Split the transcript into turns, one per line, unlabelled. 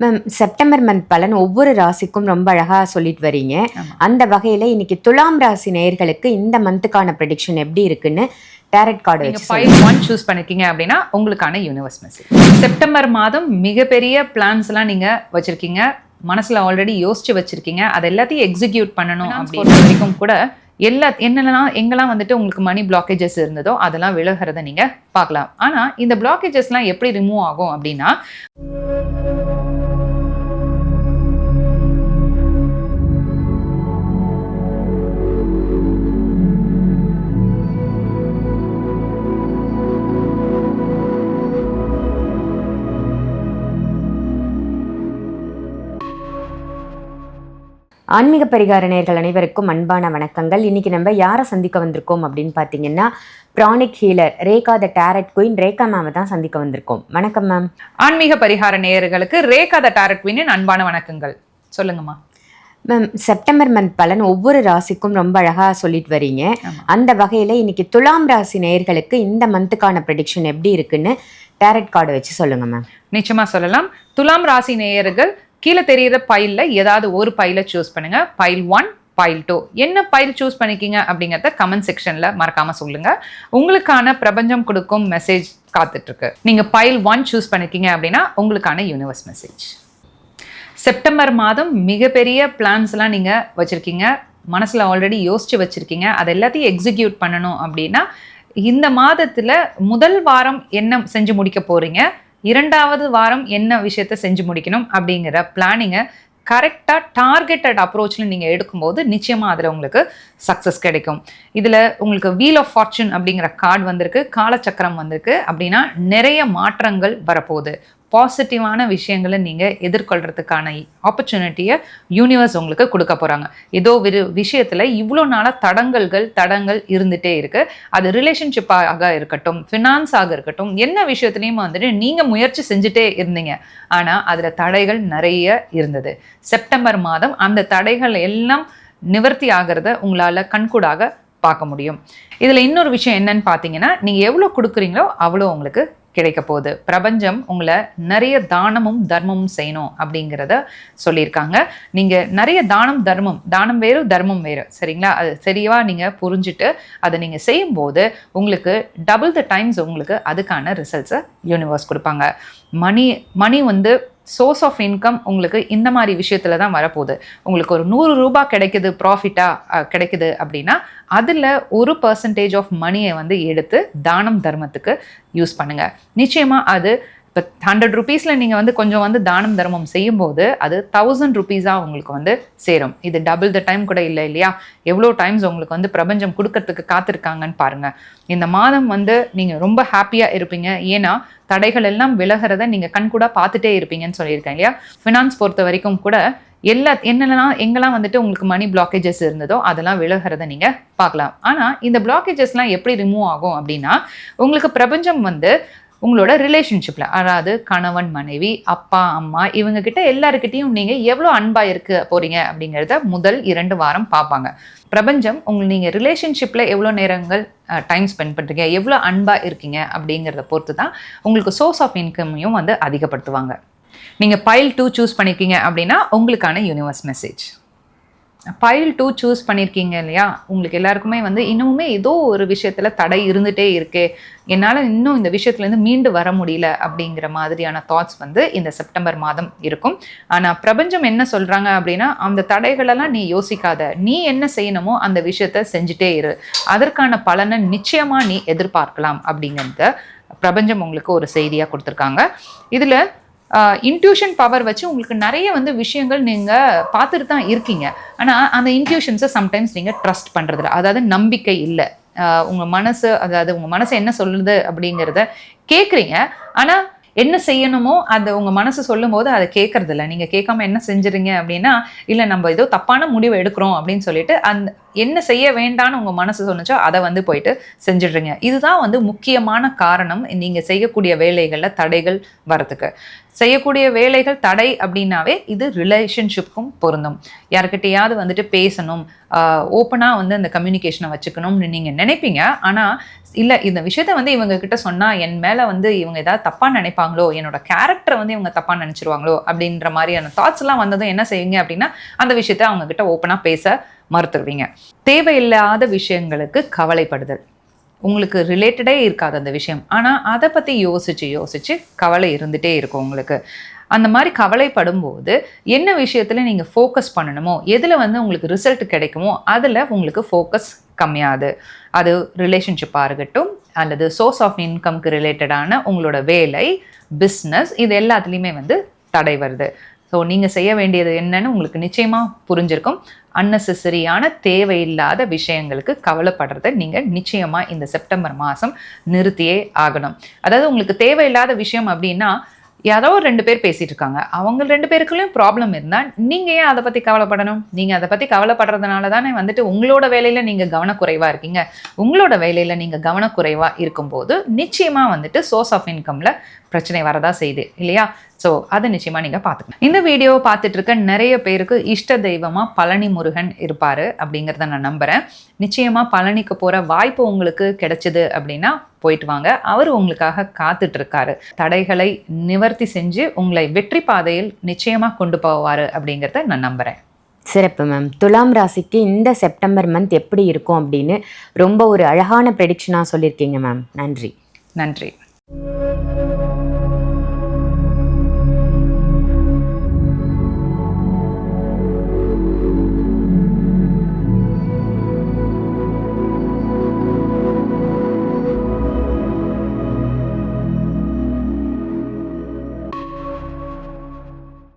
Ma'am September month பலன் ஒவ்வொரு ராசிக்கும் ரொம்ப அழகா சொல்லிட்டு வரீங்க. அந்த வகையில இன்னைக்கு துலாம் ராசி நேயர்களுக்கு இந்த மந்த்துக்கான ப்ரெடிக்ஷன் எப்படி இருக்குன்னு டேரட் கார்டு
நீங்க
வச்சு
ஃபைல் ஒன் சூஸ் பண்ணிருக்கீங்க அப்படின்னா உங்களுக்கான யூனிவர்ஸ் மெசேஜ் செப்டம்பர் மாதம் மிகப்பெரிய பிளான்ஸ் எல்லாம் நீங்க வச்சிருக்கீங்க. மனசுல ஆல்ரெடி யோசிச்சு வச்சிருக்கீங்க. அதை எல்லாத்தையும் எக்ஸிக்யூட் பண்ணணும் அப்படின்னு வரைக்கும் கூட எல்லா என்னெல்லாம் எங்கெல்லாம் வந்துட்டு உங்களுக்கு மணி பிளாக்கேஜஸ் இருந்ததோ அதெல்லாம் விலகிறத நீங்க பார்க்கலாம். ஆனா இந்த பிளாக்கேஜஸ்லாம் எப்படி ரிமூவ் ஆகும் அப்படின்னா
ஆன்மீக பரிகார நேயர்கள் அனைவருக்கும் அன்பான வணக்கங்கள். இன்னைக்கு நம்ம யாரை சந்திக்க வந்திருக்கோம் அப்படின்னு பார்த்தீங்கன்னா pranic healer Rekha the tarot queen Rekha மேமை தான் சந்திக்க வந்திருக்கோம். வணக்கம் மேம்
ஆன்மீக பரிகார நேயர்களுக்கு ரேகா த டாரட் குவீனின் அன்பான வணக்கங்கள். சொல்லுங்கம்மா
மேம் செப்டம்பர் மந்த் பலன் ஒவ்வொரு ராசிக்கும் ரொம்ப அழகா சொல்லிட்டு வரீங்க. அந்த வகையில இன்னைக்கு துலாம் ராசி நேயர்களுக்கு இந்த மந்த்துக்கான ப்ரெடிக்ஷன் எப்படி இருக்குன்னு டேரட் கார்டு வச்சு சொல்லுங்க மேம்
நிச்சயமா சொல்லலாம். துலாம் ராசி நேயர்கள் கீழே தெரியிற பைலில் ஏதாவது ஒரு பைலை சூஸ் பண்ணுங்கள் பைல் ஒன் பைல் டூ என்ன பைல் சூஸ் பண்ணிக்கிங்க அப்படிங்கிறத கமெண்ட் செக்ஷனில் மறக்காமல் சொல்லுங்கள் உங்களுக்கான பிரபஞ்சம் கொடுக்கும் மெசேஜ் காத்துட்ருக்கு. நீங்கள் பைல் ஒன் சூஸ் பண்ணிக்கிங்க அப்படின்னா உங்களுக்கான யூனிவர்ஸ் மெசேஜ் செப்டம்பர் மாதம் மிகப்பெரிய பிளான்ஸ்லாம் நீங்கள் வச்சுருக்கீங்க. மனசில் ஆல்ரெடி யோசித்து வச்சுருக்கீங்க. அதை எல்லாத்தையும் எக்ஸிக்யூட் பண்ணணும் அப்படின்னா இந்த மாதத்தில் முதல் வாரம் என்ன செஞ்சு முடிக்க போகிறீங்க இரண்டாவது வாரம் என்ன விஷயத்த செஞ்சு முடிக்கணும் அப்படிங்கிற பிளானிங்கை கரெக்டாக டார்கெட்டட் அப்ரோச்சில் நீங்கள் எடுக்கும்போது நிச்சயமாக அதில் உங்களுக்கு சக்ஸஸ் கிடைக்கும். இதில் உங்களுக்கு வீல் ஆஃப் ஃபார்ச்சூன் அப்படிங்கிற கார்டு வந்திருக்கு காலச்சக்கரம் வந்திருக்கு அப்படின்னா நிறைய மாற்றங்கள் வரப்போகுது. பாசிட்டிவான விஷயங்களை நீங்கள் எதிர்கொள்கிறதுக்கான ஆப்பர்ச்சுனிட்டியை யூனிவர்ஸ் உங்களுக்கு கொடுக்க போகிறாங்க ஏதோ விரு விஷயத்தில் இவ்வளோ நாளாக தடங்கல்கள் தடங்கள் இருந்துகிட்டே இருக்குது அது ரிலேஷன்ஷிப்பாக இருக்கட்டும் ஃபினான்ஸாக இருக்கட்டும் என்ன விஷயத்துலையும் வந்துட்டு நீங்கள் முயற்சி செஞ்சுட்டே இருந்தீங்க. ஆனால் அதில் தடைகள் நிறைய இருந்தது. செப்டம்பர் மாதம் அந்த தடைகள் எல்லாம் நிவர்த்தி ஆகிறத உங்களால் கண்கூடாக பார்க்க முடியும். இதில் இன்னொரு விஷயம் என்னன்னு பார்த்தீங்கன்னா நீங்கள் எவ்வளோ கொடுக்குறீங்களோ அவ்வளோ உங்களுக்கு கிடைக்க போகுது. பிரபஞ்சம் உங்களை நிறைய தானமும் தர்மமும் செய்யணும் அப்படிங்கிறத சொல்லியிருக்காங்க. நீங்கள் நிறைய தானம் தர்மம் தானம் வேறு தர்மம் வேறு சரிங்களா? அது சரியாக நீங்கள் புரிஞ்சுட்டு அதை நீங்கள் செய்யும்போது உங்களுக்கு டபுள் த டைம்ஸ் உங்களுக்கு அதுக்கான ரிசல்ட்ஸை யூனிவர்ஸ் கொடுப்பாங்க. மணி மணி வந்து சோர்ஸ் ஆஃப் இன்கம் உங்களுக்கு இந்த மாதிரி விஷயத்துல தான் வரப்போகுது. உங்களுக்கு ஒரு நூறு ரூபாய் கிடைக்குது ப்ராஃபிட்டாக கிடைக்குது அப்படின்னா அதில் ஒரு பர்சன்டேஜ் ஆஃப் மணியை வந்து எடுத்து தானம் தர்மத்துக்கு யூஸ் பண்ணுங்க. நிச்சயமாக அது இப்போ ஹண்ட்ரட் ருபீஸில் நீங்கள் வந்து கொஞ்சம் வந்து தானம் தர்மம் செய்யும்போது அது தௌசண்ட் ருபீஸாக உங்களுக்கு வந்து சேரும். இது டபுள் த டைம் கூட இல்லை இல்லையா? எவ்வளோ டைம்ஸ் உங்களுக்கு வந்து பிரபஞ்சம் கொடுக்கறதுக்கு காத்திருக்காங்கன்னு பாருங்கள் இந்த மாதம் வந்து நீங்கள் ரொம்ப ஹாப்பியாக இருப்பீங்க. ஏன்னா தடைகள் எல்லாம் விலகிறத நீங்கள் கண்கூடாக பார்த்துட்டே இருப்பீங்கன்னு சொல்லியிருக்கேன் இல்லையா? ஃபினான்ஸ் பொறுத்த வரைக்கும் கூட எல்லா என்னெல்லாம் எங்கெல்லாம் வந்துட்டு உங்களுக்கு மணி பிளாக்கேஜஸ் இருந்ததோ அதெல்லாம் விலகிறத நீங்கள் பார்க்கலாம். ஆனால் இந்த பிளாக்கேஜஸ்லாம் எப்படி ரிமூவ் ஆகும் அப்படின்னா உங்களுக்கு பிரபஞ்சம் வந்து உங்களோட ரிலேஷன்ஷிப்பில் அதாவது கணவன் மனைவி அப்பா அம்மா இவங்க கிட்ட எல்லாருக்கிட்டையும் நீங்கள் எவ்வளோ அன்பாக இருக்க போறீங்க அப்படிங்கிறத முதல் இரண்டு வாரம் பார்ப்பாங்க பிரபஞ்சம் உங்கள் நீங்கள் ரிலேஷன்ஷிப்பில் எவ்வளோ நேரங்கள் டைம் ஸ்பெண்ட் பண்ணுறீங்க எவ்வளோ அன்பாக இருக்கீங்க அப்படிங்கிறத பொறுத்து தான் உங்களுக்கு சோர்ஸ் ஆஃப் இன்கமையும் வந்து அதிகப்படுத்துவாங்க. நீங்கள் பைல் டூ சூஸ் பண்ணிக்கிங்க அப்படின்னா உங்களுக்கான universe message file two choose பண்ணியிருக்கீங்க இல்லையா? உங்களுக்கு எல்லாருக்குமே வந்து இன்னுமே ஏதோ ஒரு விஷயத்தில் தடை இருந்துகிட்டே இருக்கே. என்னால் இன்னும் இந்த விஷயத்துலேருந்து மீண்டு வர முடியல அப்படிங்கிற மாதிரியான தாட்ஸ் வந்து இந்த செப்டம்பர் மாதம் இருக்கும். ஆனால் பிரபஞ்சம் என்ன சொல்கிறாங்க அப்படின்னா அந்த தடைகளெல்லாம் நீ யோசிக்காத. நீ என்ன செய்யணுமோ அந்த விஷயத்த செஞ்சுட்டே இரு. அதற்கான பலனை நிச்சயமாக நீ எதிர்பார்க்கலாம் அப்படிங்கிறத பிரபஞ்சம் உங்களுக்கு ஒரு செய்தியாக கொடுத்துருக்காங்க. இதில் இன்ட்யூஷன் பவர் வச்சு உங்களுக்கு நிறைய வந்து விஷயங்கள் நீங்கள் பார்த்துட்டு தான் இருக்கீங்க. ஆனால் அந்த இன்ட்யூஷன்ஸை சம்டைம்ஸ் நீங்கள் ட்ரஸ்ட் பண்ணுறதில்ல அதாவது நம்பிக்கை இல்லை. உங்கள் மனசு அதாவது உங்கள் மனசு என்ன சொல்லுது அப்படிங்கிறத கேட்குறீங்க ஆனால் என்ன செய்யணுமோ அதை உங்கள் மனசு சொல்லும் போது அதை கேட்கறது இல்லை நீங்கள் கேட்காம என்ன செஞ்சுறீங்க அப்படின்னா இல்லை நம்ம ஏதோ தப்பான முடிவு எடுக்கிறோம் அப்படின்னு சொல்லிட்டு அந்த என்ன செய்ய வேண்டாம்னு உங்கள் மனசு சொன்னச்சோ அதை வந்து போயிட்டு செஞ்சிடுறீங்க. இதுதான் வந்து முக்கியமான காரணம் நீங்கள் செய்யக்கூடிய வேலைகளில் தடைகள் வரதுக்கு செய்யக்கூடிய வேலைகள் தடை அப்படின்னாவே இது ரிலேஷன்ஷிப்க்கும் பொருந்தும். யாருக்கிட்டையாவது வந்துட்டு பேசணும் ஓப்பனாக வந்து அந்த கம்யூனிகேஷனை வச்சுக்கணும்னு நீங்கள் நினைப்பீங்க. ஆனால் இல்லை இந்த விஷயத்த வந்து இவங்க கிட்ட சொன்னால் என் மேலே வந்து இவங்க ஏதாவது தப்பாக நினைப்பாங்களோ என்னோட கேரக்டரை வந்து இவங்க தப்பாக நினச்சிருவாங்களோ அப்படின்ற மாதிரியான தாட்ஸ்லாம் வந்ததும் என்ன செய்வீங்க அப்படின்னா அந்த விஷயத்த அவங்க கிட்ட ஓப்பனாக பேச மறுத்துருவீங்க தேவையில்லாத விஷயங்களுக்கு கவலைப்படுதல். உங்களுக்கு ரிலேட்டடே இருக்காது அந்த விஷயம். ஆனால் அதை பற்றி யோசித்து யோசித்து கவலை இருந்துகிட்டே இருக்கும் உங்களுக்கு. அந்த மாதிரி கவலைப்படும் போது என்ன விஷயத்தில் நீங்கள் ஃபோக்கஸ் பண்ணணுமோ எதில் வந்து உங்களுக்கு ரிசல்ட் கிடைக்குமோ அதில் உங்களுக்கு ஃபோக்கஸ் கம்மியாது. அது ரிலேஷன்ஷிப்பாக இருக்கட்டும் அல்லது சோர்ஸ் ஆஃப் இன்கம்க்கு ரிலேட்டடான உங்களோட வேலை பிஸ்னஸ் இது எல்லாத்துலேயுமே வந்து தடை வருது. ஸோ நீங்கள் செய்ய வேண்டியது என்னன்னு உங்களுக்கு நிச்சயமாக புரிஞ்சிருக்கும். அன்னெசரியான தேவையில்லாத விஷயங்களுக்கு கவலைப்படுறத நீங்கள் நிச்சயமாக இந்த செப்டம்பர் மாதம் நிறுத்தியே ஆகணும். அதாவது உங்களுக்கு தேவையில்லாத விஷயம் அப்படின்னா யாரோ ஒரு ரெண்டு பேர் பேசிட்டு இருக்காங்க. அவங்க ரெண்டு பேருக்குள்ளேயும் ப்ராப்ளம் இருந்தால் நீங்கள் ஏன் அதை பற்றி கவலைப்படணும்? நீங்கள் அதை பற்றி கவலைப்படுறதுனால தானே வந்துட்டு உங்களோட வேலையில் நீங்கள் கவனக்குறைவாக இருக்கீங்க. உங்களோட வேலையில் நீங்கள் கவனக்குறைவாக இருக்கும்போது நிச்சயமாக வந்துட்டு சோர்ஸ் ஆஃப் இன்கமில் பிரச்சனை வரதா செய்யுது இல்லையா? ஸோ அதை நிச்சயமாக நீங்கள் பார்த்துக்கணும். இந்த வீடியோவை பார்த்துட்டு இருக்க நிறைய பேருக்கு இஷ்ட தெய்வமாக பழனி முருகன் இருப்பார் அப்படிங்கிறத நான் நம்புகிறேன் நிச்சயமாக பழனிக்கு போகிற வாய்ப்பு உங்களுக்கு கிடைச்சிது அப்படின்னா போயிட்டு வாங்க. அவர் உங்களுக்காக காத்துட்டு இருக்காரு. தடைகளை நிவர்த்தி செஞ்சு உங்களை வெற்றி பாதையில் நிச்சயமாக கொண்டு போவார் அப்படிங்கிறத நான் நம்புகிறேன்
சிறப்பு மேம் துலாம் ராசிக்கு இந்த செப்டம்பர் மந்த் எப்படி இருக்கும் அப்படின்னு ரொம்ப ஒரு அழகான ப்ரெடிக்ஷனாக சொல்லியிருக்கீங்க மேம் நன்றி.
நன்றி.